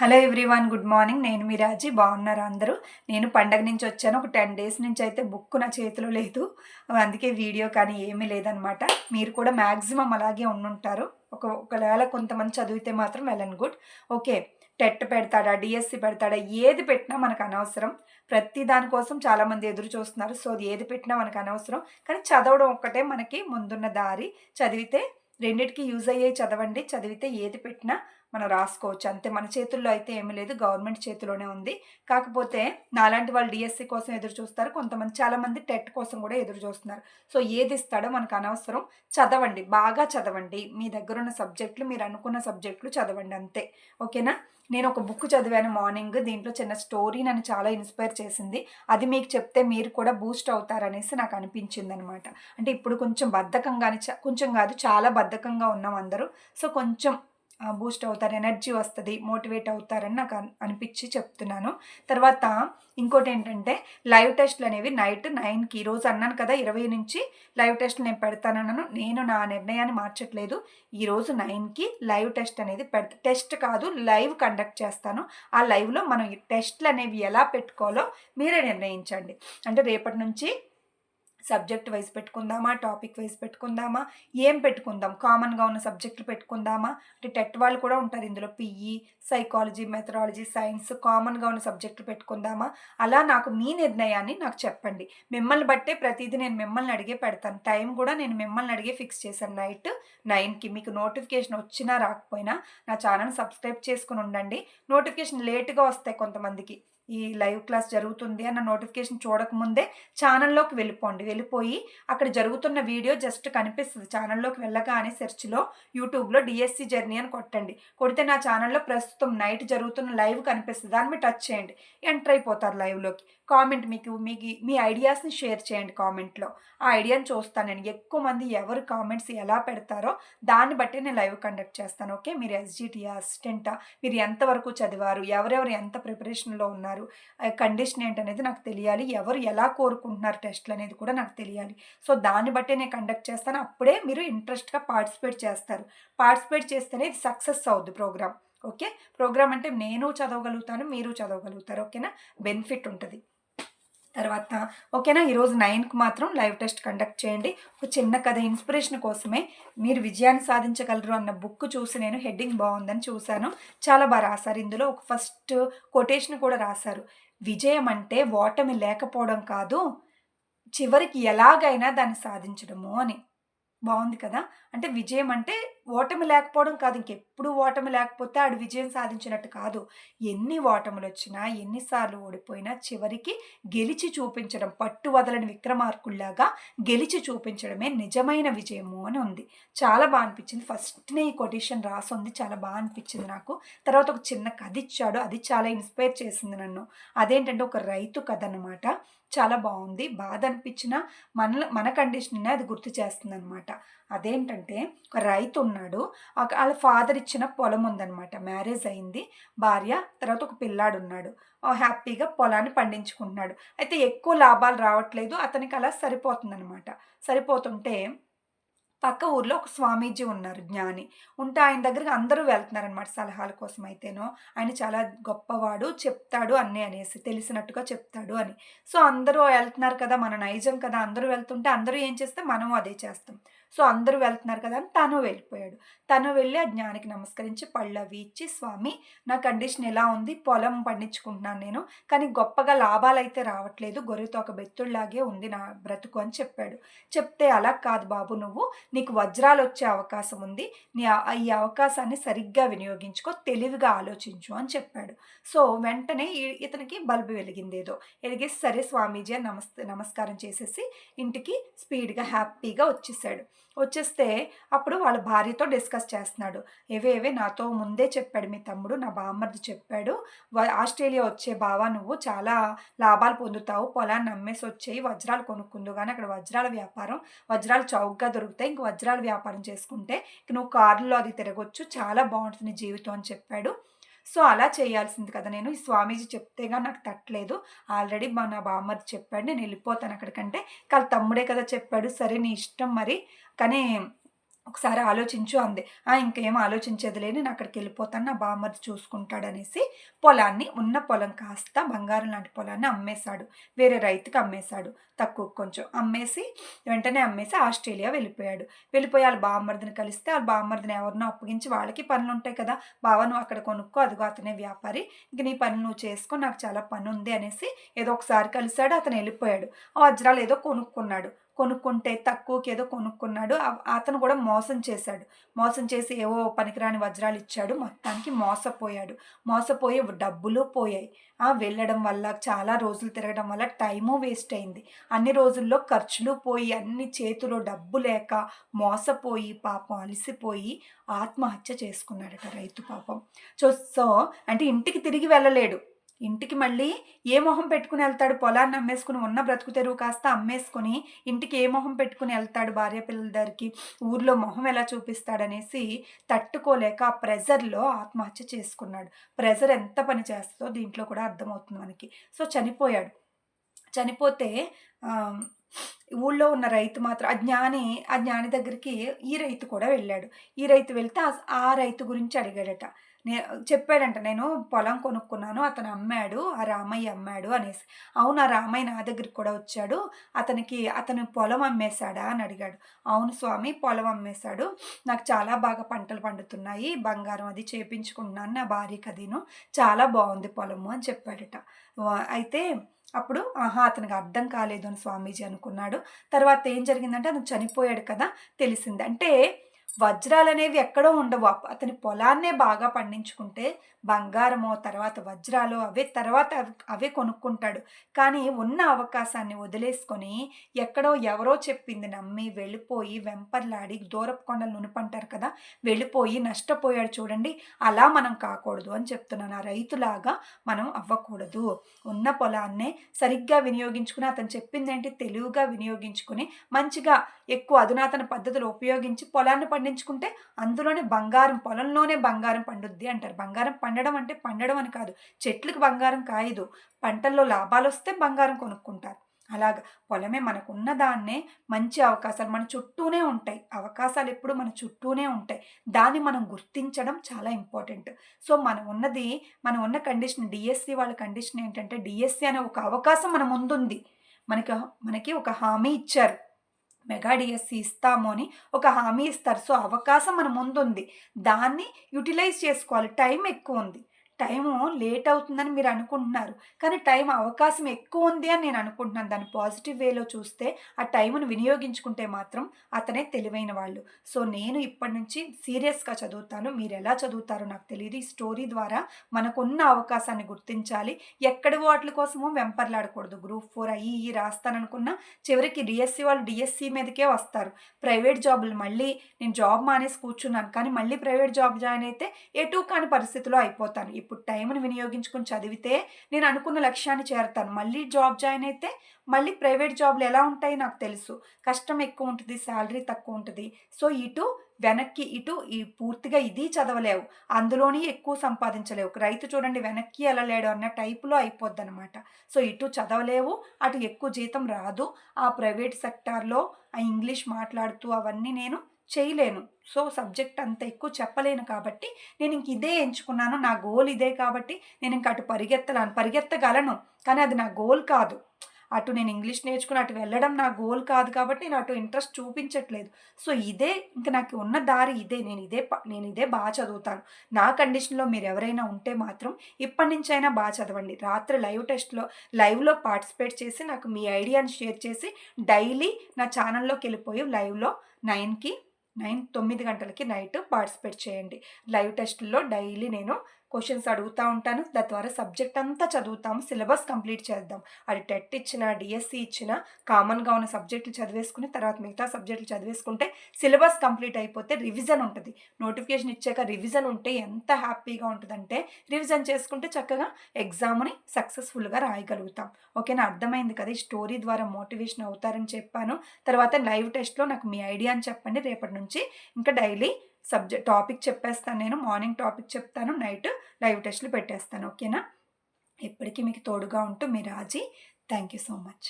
Hello everyone good morning. నేను మీ రాజీ. బాగున్నారు అందరూ? నేను పండగ నుంచి వచ్చాను. ఒక టెన్ డేస్ నుంచి అయితే బుక్ నా చేతిలో లేదు. అందుకే వీడియో కానీ ఏమీ లేదనమాట మీరు కూడా మ్యాక్సిమం అలాగే ఉండుంటారు. ఒక ఒకవేళ కొంతమంది చదివితే మాత్రం well and good. Okay TET పెడతాడా డిఎస్సి పెడతాడా ఏది పెట్టినా మనకు అనవసరం. ప్రతి దానికోసం చాలామంది ఎదురు చూస్తున్నారు. సో అది ఏది పెట్టినా మనకు అనవసరం. కానీ చదవడం ఒక్కటే మనకి ముందున్న దారి. చదివితే రెండిటికి యూజ్ అయ్యే చదవండి. చదివితే ఏది పెట్టినా మనం రాసుకోవచ్చు. అంతే మన చేతుల్లో అయితే ఏమీ లేదు. గవర్నమెంట్ చేతిలోనే ఉంది. కాకపోతే నాలాంటి వాళ్ళు డిఎస్సి కోసం ఎదురు చూస్తారు. కొంతమంది చాలామంది టెట్ కోసం కూడా ఎదురు చూస్తున్నారు. సో ఏది ఇస్తాడో మనకు అనవసరం. చదవండి. బాగా చదవండి. మీ దగ్గర ఉన్న సబ్జెక్టులు మీరు అనుకున్న సబ్జెక్టులు చదవండి అంతే. ఓకేనా? నేను ఒక బుక్ చదివాను మార్నింగ్. దీంట్లో చిన్న స్టోరీ నన్ను చాలా ఇన్స్పైర్ చేసింది. అది మీకు చెప్తే మీరు కూడా బూస్ట్ అవుతారనేసి నాకు అనిపించింది అనమాట అంటే ఇప్పుడు కొంచెం బద్ధకంగాని కొంచెం కాదు చాలా బద్ధకంగా ఉన్నాం అందరూ. సో కొంచెం బూస్ట్ అవుతారు ఎనర్జీ వస్తుంది మోటివేట్ అవుతారని నాకు అనిపించి చెప్తున్నాను. తర్వాత ఇంకోటి ఏంటంటే లైవ్ టెస్ట్లు అనేవి నైట్ నైన్కి ఈరోజు అన్నాను కదా ఇరవై నుంచి లైవ్ టెస్ట్లు నేను పెడతానన్నాను. నేను నా నిర్ణయాన్ని మార్చట్లేదు. ఈరోజు నైన్కి లైవ్ టెస్ట్ అనేది పెడతా టెస్ట్ కాదు లైవ్ కండక్ట్ చేస్తాను. ఆ లైవ్లో మనం టెస్ట్లు అనేవి ఎలా పెట్టుకోవాలో మీరే నిర్ణయించండి. అంటే రేపటి నుంచి సబ్జెక్ట్ వైజ్ పెట్టుకుందామా టాపిక్ వైజ్ పెట్టుకుందామా ఏం పెట్టుకుందాం? కామన్గా ఉన్న సబ్జెక్టులు పెట్టుకుందామా? అంటే టెట్ వాళ్ళు కూడా ఉంటారు ఇందులో. పిఈ సైకాలజీ మెథడాలజీ సైన్స్ కామన్గా ఉన్న సబ్జెక్టులు పెట్టుకుందామా? అలా నాకు మీ నిర్ణయాన్ని నాకు చెప్పండి. మిమ్మల్ని బట్టే ప్రతిదీ నేను మిమ్మల్ని అడిగే పెడతాను. టైం కూడా నేను మిమ్మల్ని అడిగే ఫిక్స్ చేశాను నైట్. నైన్కి మీకు నోటిఫికేషన్ వచ్చినా రాకపోయినా నా ఛానల్ సబ్స్క్రైబ్ చేసుకుని ఉండండి. నోటిఫికేషన్ లేట్గా వస్తాయి కొంతమందికి. ఈ లైవ్ క్లాస్ జరుగుతుంది అన్న నోటిఫికేషన్ చూడకముందే ఛానల్లోకి వెళ్ళిపోండి. వెళ్ళిపోయి అక్కడ జరుగుతున్న వీడియో జస్ట్ కనిపిస్తుంది. ఛానల్లోకి వెళ్ళగానే సెర్చ్లో యూట్యూబ్లో డిఎస్సి జర్నీ అని కొట్టండి. కొడితే నా ఛానల్లో ప్రస్తుతం నైట్ జరుగుతున్న లైవ్ కనిపిస్తుంది. దాని మీద టచ్ చేయండి. ఎంటర్ అయిపోతారు లైవ్లోకి. కామెంట్ మీకు మీకు మీ ఐడియాస్ని షేర్ చేయండి కామెంట్లో. ఆ ఐడియాని చూస్తాను నేను. ఎక్కువ మంది ఎవరు కామెంట్స్ ఎలా పెడతారో దాన్ని బట్టి నేను లైవ్ కండక్ట్ చేస్తాను ఓకే? మీరు ఎస్జిటి అసిస్టెంటా? మీరు ఎంతవరకు చదివారు? ఎవరెవరు ఎంత ప్రిపరేషన్లో ఉన్నారు? కండిషన్ ఏంటనేది నాకు తెలియాలి. ఎవరు ఎలా కోరుకుంటున్నారు టెస్ట్లు అనేది కూడా నాకు తెలియాలి. సో దాన్ని బట్టి నేను కండక్ట్ చేస్తాను. అప్పుడే మీరు ఇంట్రెస్ట్గా పార్టిసిపేట్ చేస్తారు. పార్టిసిపేట్ చేస్తేనే ఇది సక్సెస్ అవుద్ది ప్రోగ్రామ్ ఓకే? ప్రోగ్రామ్ అంటే నేను చదవగలుగుతాను మీరు చదవగలుగుతారు ఓకేనా? బెనిఫిట్ ఉంటుంది. తర్వాత ఓకేనా? ఈరోజు నైన్కి మాత్రం లైవ్ టెస్ట్ కండక్ట్ చేయండి. ఒక చిన్న కథ ఇన్స్పిరేషన్ కోసమే మీరు విజయాన్ని సాధించగలరు అన్న బుక్ చూసి నేను హెడ్డింగ్ బాగుందని చూశాను. చాలా బాగా రాశారు. ఇందులో ఒక ఫస్ట్ కొటేషన్ కూడా రాశారు. విజయం అంటే ఓటమి లేకపోవడం కాదు చివరికి ఎలాగైనా దాన్ని సాధించడము అని. బాగుంది కదా? అంటే విజయం అంటే ఓటమి లేకపోవడం కాదు ఇంకెప్పుడు ఓటమి లేకపోతే ఆడు విజయం సాధించినట్టు కాదు. ఎన్ని ఓటములు వచ్చినా ఎన్నిసార్లు ఓడిపోయినా చివరికి గెలిచి చూపించడం పట్టు వదలని విక్రమార్కుల్లాగా గెలిచి చూపించడమే నిజమైన విజయము అని ఉంది. చాలా బాగా అనిపించింది. ఫస్ట్నే ఈ కొటేషన్ రాసి ఉంది చాలా బాగా అనిపించింది నాకు. తర్వాత ఒక చిన్న కథ ఇచ్చాడు. అది చాలా ఇన్స్పైర్ చేసింది నన్ను. అదేంటంటే ఒక రైతు కథ అనమాట చాలా బాగుంది. బాధ అనిపించిన మన మన కండిషన్నే అది గుర్తు చేస్తుంది అనమాట అదేంటంటే ఒక రైతు ఉన్నాడు వాళ్ళ ఫాదర్ ఇచ్చిన పొలం ఉందనమాట. మ్యారేజ్ అయింది. భార్య తర్వాత ఒక పిల్లాడు ఉన్నాడు హ్యాపీగా పొలాన్ని పండించుకుంటున్నాడు. అయితే ఎక్కువ లాభాలు రావట్లేదు. అతనికి అలా సరిపోతుందనమాట. సరిపోతుంటే పక్క ఊర్లో ఒక స్వామీజీ ఉన్నారు జ్ఞాని. ఉంటే ఆయన దగ్గరికి అందరూ వెళ్తున్నారనమాట సలహాల కోసం అయితేనో. ఆయన చాలా గొప్పవాడు చెప్తాడు అన్నీ అనేసి తెలిసినట్టుగా చెప్తాడు అని. సో అందరూ వెళ్తున్నారు కదా మన నైజం కదా అందరూ వెళ్తుంటే అందరూ ఏం చేస్తే మనం అదే చేస్తాం. సో అందరూ వెళ్తున్నారు కదా అని తను వెళ్ళిపోయాడు. తను వెళ్ళి ఆ జ్ఞానికి నమస్కరించి పళ్ళు అవి ఇచ్చి స్వామి నా కండిషన్ ఎలా ఉంది? పొలం పండించుకుంటున్నాను నేను కానీ గొప్పగా లాభాలు అయితే రావట్లేదు. గొర్రెతో ఒక బెత్తుళ్ళాగే ఉంది నా బ్రతుకు అని చెప్పాడు. చెప్తే అలా కాదు బాబు నువ్వు నీకు వజ్రాలు వచ్చే అవకాశం ఉంది. నీ ఈ అవకాశాన్ని సరిగ్గా వినియోగించుకో తెలివిగా ఆలోచించు అని చెప్పాడు. సో వెంటనే ఇతనికి బల్బు వెలిగింది ఏదో. వెలిగేసి సరే స్వామీజీ అని నమస్తే నమస్కారం చేసేసి ఇంటికి స్పీడ్గా హ్యాపీగా వచ్చేసాడు. వచ్చేస్తే అప్పుడు వాళ్ళ భార్యతో డిస్కస్ చేస్తున్నాడు. ఏవేవే నాతో ముందే చెప్పాడు మీ తమ్ముడు నా బామ్మర్ది చెప్పాడు. ఆస్ట్రేలియా వచ్చే బావా నువ్వు చాలా లాభాలు పొందుతావు పొలాన్ని అమ్మేసి వచ్చేయి వజ్రాలు కొనుక్కుందు కానీ అక్కడ వజ్రాల వ్యాపారం వజ్రాలు చౌకగా దొరుకుతాయి ఇంక వజ్రాల వ్యాపారం చేసుకుంటే నువ్వు కారులో అది తిరగొచ్చు చాలా బాగుంటుంది జీవితం అని చెప్పాడు. సో అలా చేయాల్సింది కదా నేను. ఈ స్వామీజీ చెప్తేగా నాకు తట్టలేదు. ఆల్రెడీ మా నా బామ్మది చెప్పాడు నేను వెళ్ళిపోతాను అక్కడికంటే. కాళ్ళ తమ్ముడే కదా చెప్పాడు సరే నీ ఇష్టం మరి. కానీ ఒకసారి ఆలోచించు అంది. "ఆ, ఇంకేం ఆలోచించేది లేని నేను అక్కడికి వెళ్ళిపోతాను. నా బామ్మది చూసుకుంటాడనేసి పొలాన్ని ఉన్న పొలం కాస్త బంగారం లాంటి పొలాన్ని అమ్మేశాడు. వేరే రైతుకి అమ్మేశాడు. తక్కువ కొంచెం అమ్మేసి వెంటనే అమ్మేసి ఆస్ట్రేలియా వెళ్ళిపోయాడు. వెళ్ళిపోయి వాళ్ళ బామ్మర్దిని కలిస్తే వాళ్ళ బామ్మర్దిని ఎవరినో అప్పగించి వాళ్ళకి పనులు ఉంటాయి కదా. బావ నువ్వు అక్కడ కొనుక్కో. అదిగో అతనే వ్యాపారి. ఇంక నీ పని నువ్వు చేసుకో. నాకు చాలా పని ఉంది అనేసి ఏదో ఒకసారి కలిశాడు. అతను వెళ్ళిపోయాడు. ఆ వజ్రాలు ఏదో కొనుక్కున్నాడు. కొనుక్కుంటే తక్కువకి ఏదో కొనుక్కున్నాడు. అతను కూడా మోసం చేశాడు. మోసం చేసి ఏవో పనికిరాని వజ్రాలు ఇచ్చాడు. మొత్తానికి మోసపోయాడు. మోసపోయి డబ్బులు పోయాయి. ఆ వెళ్ళడం వల్ల చాలా రోజులు తిరగడం వల్ల టైము వేస్ట్ అయింది. అన్ని రోజుల్లో ఖర్చులు పోయి అన్ని చేతిలో డబ్బు లేక మోసపోయి పాపం అలసిపోయి ఆత్మహత్య చేసుకున్నాడట రైతు పాపం. సో సో అంటే ఇంటికి తిరిగి వెళ్ళలేడు. ఇంటికి మళ్ళీ ఏ మొహం పెట్టుకుని వెళ్తాడు? పొలాన్ని అమ్మేసుకుని ఉన్న బ్రతుకు తెరువు కాస్త అమ్మేసుకుని ఇంటికి ఏ మొహం పెట్టుకుని వెళ్తాడు భార్య పిల్లల ఊర్లో మొహం ఎలా చూపిస్తాడనేసి తట్టుకోలేక ఆ ప్రెజర్లో ఆత్మహత్య చేసుకున్నాడు. ప్రెజర్ ఎంత పని చేస్తుందో దీంట్లో కూడా అర్థమవుతుంది మనకి. సో చనిపోయాడు. చనిపోతే ఊళ్ళో ఉన్న రైతు మాత్రం ఆ జ్ఞాని ఆ జ్ఞాని దగ్గరికి ఈ రైతు కూడా వెళ్ళాడు. ఈ రైతు వెళ్తే ఆ రైతు గురించి అడిగాడట. నే చెప్పాడంట నేను పొలం కొనుక్కున్నాను అతను అమ్మాడు ఆ రామయ్య అమ్మాడు అనేసి. అవును ఆ రామయ్య నా దగ్గరికి కూడా వచ్చాడు అతనికి అతను పొలం అమ్మేశాడా? అని అడిగాడు. అవును స్వామి పొలం అమ్మేశాడు నాకు చాలా బాగా పంటలు పండుతున్నాయి బంగారం అది చేపించుకుంటున్నాను నా భార్యకి అదిను చాలా బాగుంది పొలము అని చెప్పాడట. అయితే అప్పుడు ఆహా అతనికి అర్థం కాలేదు అని స్వామీజీ అనుకున్నాడు. తర్వాత ఏం జరిగిందంటే అతను చనిపోయాడు కదా తెలిసింది. అంటే వజ్రాలు అనేవి ఎక్కడో ఉండవు. అతని పొలాన్నే బాగా పండించుకుంటే బంగారమో తర్వాత వజ్రాలు అవే తర్వాత అవి- అవే కొనుక్కుంటాడు. కానీ ఉన్న అవకాశాన్ని వదిలేసుకొని ఎక్కడో ఎవరో చెప్పింది నమ్మి వెళ్ళిపోయి వెంపర్లాడి దూరపు కొండలు నునుపంటారు కదా వెళ్ళిపోయి నష్టపోయాడు చూడండి. అలా మనం కాకూడదు అని చెప్తున్నాను. ఆ రైతులాగా మనం అవ్వకూడదు. ఉన్న పొలాన్నే సరిగ్గా వినియోగించుకుని అతను చెప్పింది ఏంటి తెలివిగా వినియోగించుకుని మంచిగా ఎక్కువ అధునాతన పద్ధతులు ఉపయోగించి పొలాన్ని పండించుకుంటే అందులోనే బంగారం పొలంలోనే బంగారం పండుద్ది అంటారు. బంగారం పండడం అంటే పండడం అని కాదు. చెట్లకు బంగారం కాయదు. పంటల్లో లాభాలు వస్తే బంగారం కొనుక్కుంటారు. అలాగా పొలమే మనకున్న దాన్నే మంచి అవకాశాలు మన చుట్టూనే ఉంటాయి. అవకాశాలు ఎప్పుడు మన చుట్టూనే ఉంటాయి. దాన్ని మనం గుర్తించడం చాలా ఇంపార్టెంట్. సో మనం ఉన్నది మనం ఉన్న కండిషన్ డిఎస్సి వాళ్ళ కండిషన్ ఏంటంటే డిఎస్సి అనే ఒక అవకాశం మన ముందుంది. మనకి మనకి ఒక హామీ ఇచ్చారు. మెగా డిఎస్సి ఇస్తాము అని ఒక హామీ ఇస్తారు. సో అవకాశం మన ముందుంది. దాన్ని యూటిలైజ్ చేసుకోవాలి. టైం ఎక్కువ ఉంది టైము లేట్ అవుతుందని మీరు అనుకుంటున్నారు. కానీ టైం అవకాశం ఎక్కువ ఉంది అని నేను అనుకుంటున్నాను. దాన్ని పాజిటివ్ వేలో చూస్తే ఆ టైంను వినియోగించుకుంటే మాత్రం అతనే తెలివైన వాళ్ళు. సో నేను ఇప్పటి నుంచి సీరియస్గా చదువుతాను. మీరు ఎలా చదువుతారో నాకు తెలియదు ఈ స్టోరీ ద్వారా మనకున్న అవకాశాన్ని గుర్తించాలి. ఎక్కడ వాటి కోసమో వెంపర్లాడకూడదు. గ్రూప్ ఫోర్ అయ్యి ఈ రాస్తాననుకున్న చివరికి డిఎస్సి వాళ్ళు డిఎస్సి మీదకే వస్తారు. ప్రైవేట్ జాబులు మళ్ళీ నేను జాబ్ మానేసి కూర్చున్నాను. కానీ మళ్ళీ ప్రైవేట్ జాబ్ జాయిన్ అయితే ఎటు కాని పరిస్థితిలో అయిపోతాను. ఇప్పుడు టైంని వినియోగించుకుని చదివితే నేను అనుకున్న లక్ష్యాన్ని చేరతాను. మళ్ళీ జాబ్ జాయిన్ అయితే మళ్ళీ ప్రైవేట్ జాబ్లు ఎలా ఉంటాయి నాకు తెలుసు. కష్టం ఎక్కువ ఉంటుంది శాలరీ తక్కువ ఉంటుంది. సో ఇటు వెనక్కి ఇటు ఈ పూర్తిగా ఇది చదవలేవు. అందులోని ఎక్కువ సంపాదించలేవు. రైతు చూడండి వెనక్కి వెళ్ళలేడు అన్న టైపులో అయిపోద్ది అనమాట సో ఇటు చదవలేవు అటు ఎక్కువ జీతం రాదు. ఆ ప్రైవేట్ సెక్టార్లో ఆ ఇంగ్లీష్ మాట్లాడుతూ అవన్నీ నేను చేయలేను. సో సబ్జెక్ట్ అంత ఎక్కువ చెప్పలేను కాబట్టి నేను ఇంక ఇదే ఎంచుకున్నాను. నా గోల్ ఇదే కాబట్టి నేను ఇంక అటు పరిగెత్తలాను. పరిగెత్తగలను కానీ అది నా గోల్ కాదు. అటు నేను ఇంగ్లీష్ నేర్చుకుని అటు వెళ్ళడం నా గోల్ కాదు కాబట్టి నేను అటు ఇంట్రెస్ట్ చూపించట్లేదు. సో ఇదే ఇంక నాకు ఉన్న దారి ఇదే. నేను ఇదే ప- నేను ఇదే బాగా చదువుతాను. నా కండిషన్లో మీరు ఎవరైనా ఉంటే మాత్రం ఇప్పటి నుంచైనా బాగా చదవండి. రాత్రి లైవ్ టెస్ట్లో లైవ్లో పార్టిసిపేట్ చేసి నాకు మీ ఐడియాని షేర్ చేసి డైలీ నా ఛానల్లోకి వెళ్ళిపోయి లైవ్లో నైన్కి నైన్ తొమ్మిది గంటలకి నైట్ పార్టిసిపేట్ చేయండి. లైవ్ టెస్ట్లో డైలీ నేను క్వశ్చన్స్ అడుగుతూ ఉంటాను. తద్వారా సబ్జెక్ట్ అంతా చదువుతాము. సిలబస్ కంప్లీట్ చేద్దాం. అది టెట్ ఇచ్చిన డిఎస్సి ఇచ్చిన కామన్గా ఉన్న సబ్జెక్టులు చదివేసుకుని తర్వాత మిగతా సబ్జెక్టులు చదివేసుకుంటే సిలబస్ కంప్లీట్ అయిపోతే రివిజన్ ఉంటుంది. నోటిఫికేషన్ ఇచ్చాక రివిజన్ ఉంటే ఎంత హ్యాపీగా ఉంటుందంటే రివిజన్ చేసుకుంటే చక్కగా ఎగ్జామ్ని సక్సెస్ఫుల్గా రాయగలుగుతాం. ఓకేనా? అర్థమైంది కదా? ఈ స్టోరీ ద్వారా మోటివేషన్ అవుతారని చెప్పాను. తర్వాత లైవ్ టెస్ట్లో నాకు మీ ఐడియా అని చెప్పండి. రేపటి నుంచి నుంచి ఇంకా డైలీ సబ్జెక్ట్ టాపిక్ చెప్పేస్తాను నేను మార్నింగ్ టాపిక్ చెప్తాను నైట్ లైవ్ టెస్ట్లు పెట్టేస్తాను ఓకేనా? ఎప్పటికీ మీకు తోడుగా ఉంటూ మీ Raji. Thank you so much.